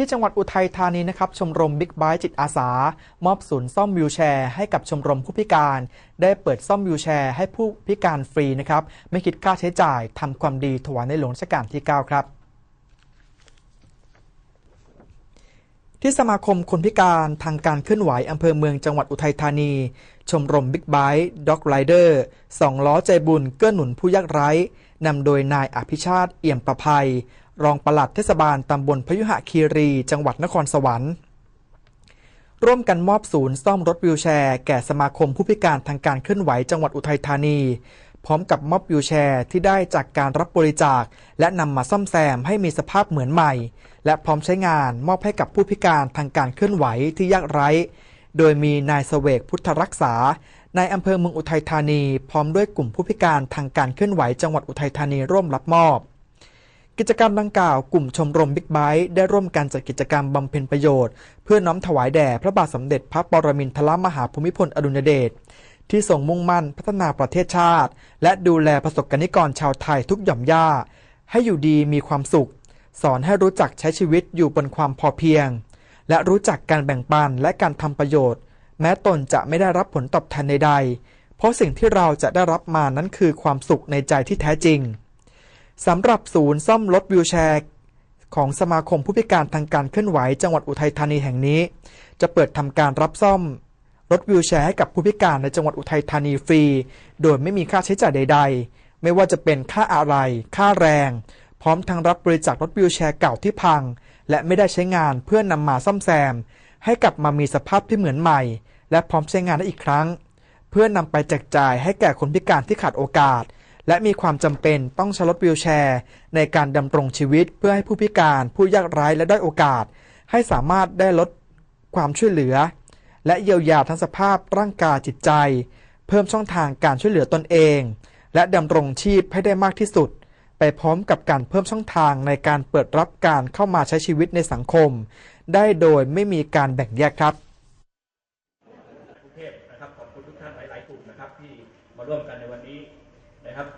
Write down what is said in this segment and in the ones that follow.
ที่จังหวัดอุทัยธานีนะครับชมรมบิ๊กไบค์จิตอาสา มอบศูนย์ซ่อมวิวแชร์ให้กับชมรมผู้พิการ ได้เปิดซ่อมวิวแชร์ให้ผู้พิการฟรีนะครับไม่คิดค่าใช้จ่ายทำความดีถวายในหลวงรัชกาลที่ 9 ครับที่สมาคมคนพิการทางการเคลื่อนไหวอำเภอเมืองจังหวัดอุทัยธานี ชมรมบิ๊กไบค์ด็อกไรเดอร์สองล้อใจบุญเกื้อหนุนผู้ยากไร้นำโดยนายอภิชาติเอี่ยมประภัย รองปลัดเทศบาลตำบลพยุหคีรี จังหวัดนครสวรรค์ ร่วมกันมอบศูนย์ซ่อมรถวิวแชร์ แก่สมาคมผู้พิการทางการเคลื่อนไหวจังหวัดอุทัยธานี พร้อมกับมอบวิวแชร์ที่ได้จากการรับบริจาค และนำมาซ่อมแซมให้มีสภาพเหมือนใหม่ และพร้อมใช้งานมอบให้กับผู้พิการทางการเคลื่อนไหวที่ยากไร้ โดยมีนายเสวกพุทธรักษานายอำเภอเมืองอุทัยธานี พร้อมด้วยกลุ่มผู้พิการทางการเคลื่อนไหวจังหวัดอุทัยธานีร่วมรับมอบ กิจกรรมดังกล่าวกลุ่มชมรมบิ๊กไบค์ได้ร่วมกันจัดกิจกรรมบำเพ็ญประโยชน์ เพื่อน้อมถวายแด่พระบาทสมเด็จพระปรมินทรมหาภูมิพลอดุลยเดชที่ทรงมุ่งมั่นพัฒนาประเทศชาติ และดูแลประสบกนิกรชาวไทยทุกหย่อมย่า ให้อยู่ดีมีความสุข สอนให้รู้จักใช้ชีวิตอยู่บนความพอเพียง และรู้จักการแบ่งปันและการทำประโยชน์ แม้ตนจะไม่ได้รับผลตอบแทนใดๆ เพราะสิ่งที่เราจะได้รับมานั้นคือความสุขในใจที่แท้จริง สำหรับศูนย์ซ่อมรถวิวแชร์ของสมาคมผู้พิการทางการเคลื่อนไหวจังหวัดอุทัยธานีแห่งนี้ จะเปิดทำการรับซ่อม รถวิวแชร์ให้กับผู้พิการในจังหวัดอุทัยธานีฟรี โดยไม่มีค่าใช้จ่ายใด ๆ ไม่ว่าจะเป็นค่าอะไร ค่าแรง พร้อมทั้งรับบริจาครถวิวแชร์เก่าที่พัง และไม่ได้ใช้งานเพื่อนำมาซ่อมแซม ให้กลับมามีสภาพที่เหมือนใหม่ และพร้อมใช้งานได้อีกครั้ง เพื่อนำไปแจกจ่ายให้แก่คนพิการที่ขาดโอกาส และมีความจำเป็นต้องใช้รถวิวแชร์ ในการดำรงชีวิตเพื่อให้ผู้พิการผู้ยากไร้และด้อยโอกาส ให้สามารถได้ลดความช่วยเหลือ และเยียวยาทั้งสภาพร่างกายจิตใจ เพิ่มช่องทางการช่วยเหลือตนเอง และดำรงชีพให้ได้มากที่สุด ไปพร้อมกับการเพิ่มช่องทางในการเปิดรับการเข้ามาใช้ชีวิตในสังคม ได้โดยไม่มีการแบ่งแยกครับกรุงเทพนะครับขอบคุณทุกท่านหลายๆกลุ่มนะครับที่มาร่วมกันในวันนี้ นะครับ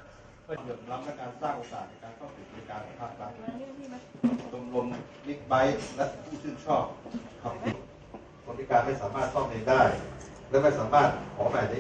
เพื่อมรับและการสร้างโอกาสในการเข้าถึงบริการของภาครัฐชมรมบิ๊กไบค์และผู้ชื่นชอบขับคนพิการไม่สามารถซ่อมเองได้ และไม่สามารถขอใบอนุ